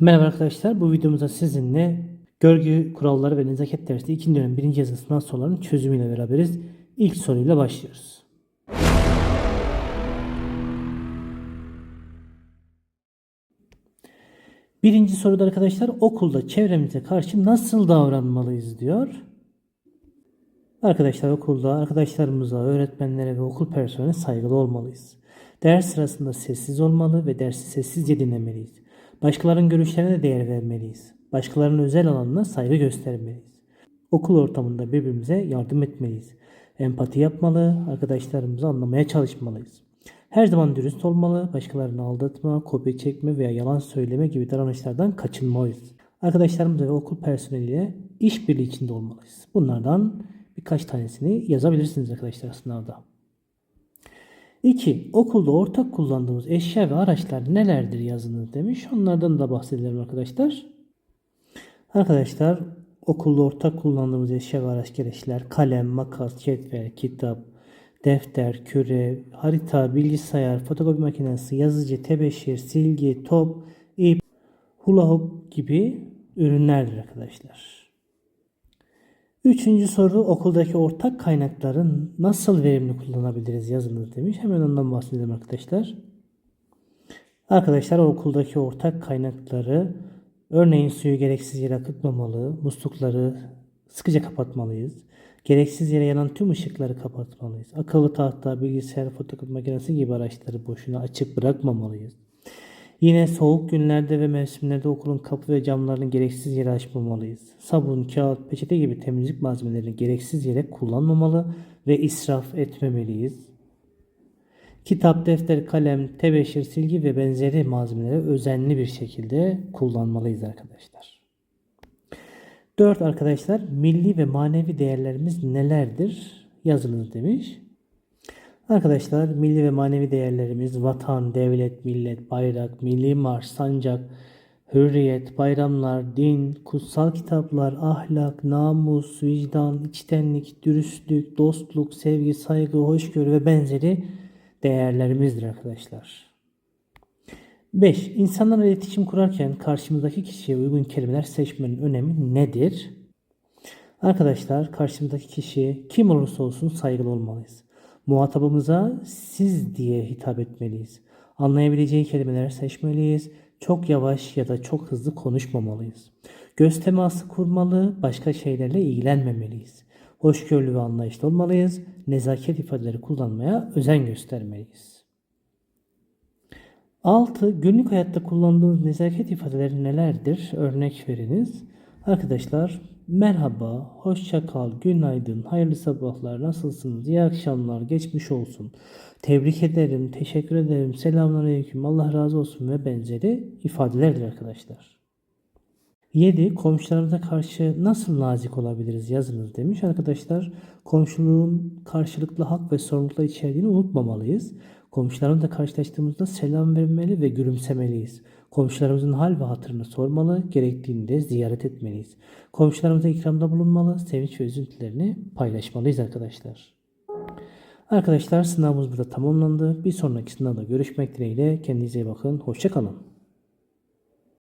Merhaba arkadaşlar. Bu videomuzda sizinle görgü kuralları ve nezaket dersi 2. dönem 1. yazılı sınav sorularının çözümüyle beraberiz. İlk soruyla başlıyoruz. Birinci soruda arkadaşlar okulda çevremize karşı nasıl davranmalıyız diyor. Arkadaşlar okulda arkadaşlarımıza, öğretmenlere ve okul personeline saygılı olmalıyız. Ders sırasında sessiz olmalı ve dersi sessizce dinlemeliyiz. Başkalarının görüşlerine de değer vermeliyiz. Başkalarının özel alanına saygı göstermeliyiz. Okul ortamında birbirimize yardım etmeliyiz. Empati yapmalı, arkadaşlarımızı anlamaya çalışmalıyız. Her zaman dürüst olmalı, başkalarını aldatma, kopya çekme veya yalan söyleme gibi davranışlardan kaçınmalıyız. Arkadaşlarımız ve okul personeliyle işbirliği içinde olmalıyız. Bunlardan birkaç tanesini yazabilirsiniz arkadaşlar sınavda. 2. Okulda ortak kullandığımız eşya ve araçlar nelerdir yazınız demiş. Onlardan da bahsedelim arkadaşlar. Arkadaşlar okulda ortak kullandığımız eşya ve araç gereçler kalem, makas, cetvel, kitap, defter, küre, harita, bilgisayar, fotokopi makinesi, yazıcı, tebeşir, silgi, top, ip, hula hoop gibi ürünlerdir arkadaşlar. Üçüncü soru okuldaki ortak kaynakları nasıl verimli kullanabiliriz yazınız demiş. Hemen ondan bahsedelim arkadaşlar. Arkadaşlar okuldaki ortak kaynakları örneğin suyu gereksiz yere akıtmamalı, muslukları sıkıca kapatmalıyız. Gereksiz yere yanan tüm ışıkları kapatmalıyız. Akıllı tahta, bilgisayar, fotokopi makinesi gibi araçları boşuna açık bırakmamalıyız. Yine soğuk günlerde ve mevsimlerde okulun kapı ve camlarını gereksiz yere açmamalıyız. Sabun, kağıt, peçete gibi temizlik malzemelerini gereksiz yere kullanmamalı ve israf etmemeliyiz. Kitap, defter, kalem, tebeşir, silgi ve benzeri malzemeleri özenli bir şekilde kullanmalıyız arkadaşlar. 4 arkadaşlar milli ve manevi değerlerimiz nelerdir? Yazınız demiş. Arkadaşlar milli ve manevi değerlerimiz vatan, devlet, millet, bayrak, milli marş, sancak, hürriyet, bayramlar, din, kutsal kitaplar, ahlak, namus, vicdan, içtenlik, dürüstlük, dostluk, sevgi, saygı, hoşgörü ve benzeri değerlerimizdir arkadaşlar. 5. İnsanlarla iletişim kurarken karşımızdaki kişiye uygun kelimeler seçmenin önemi nedir? Arkadaşlar karşımızdaki kişi kim olursa olsun saygılı olmalıyız. Muhatabımıza siz diye hitap etmeliyiz. Anlayabileceği kelimeler seçmeliyiz. Çok yavaş ya da çok hızlı konuşmamalıyız. Göz teması kurmalı, başka şeylerle ilgilenmemeliyiz. Hoşgörülü ve anlayışlı olmalıyız. Nezaket ifadeleri kullanmaya özen göstermeliyiz. 6. Günlük hayatta kullandığınız nezaket ifadeleri nelerdir? Örnek veriniz. Arkadaşlar merhaba, hoşça kal, günaydın, hayırlı sabahlar, nasılsınız, iyi akşamlar, geçmiş olsun, tebrik ederim, teşekkür ederim, selamünaleyküm, Allah razı olsun ve benzeri ifadelerdir arkadaşlar. 7. Komşularımıza karşı nasıl nazik olabiliriz yazınız demiş. Arkadaşlar komşuluğun karşılıklı hak ve sorumlulukla içerdiğini unutmamalıyız. Komşularımızla karşılaştığımızda selam vermeli ve gülümsemeliyiz. Komşularımızın hal ve hatırını sormalı, gerektiğinde ziyaret etmeliyiz. Komşularımıza ikramda bulunmalı, sevinç ve üzüntülerini paylaşmalıyız arkadaşlar. Arkadaşlar sınavımız burada tamamlandı. Bir sonraki sınavda görüşmek dileğiyle. Kendinize iyi bakın. Hoşçakalın.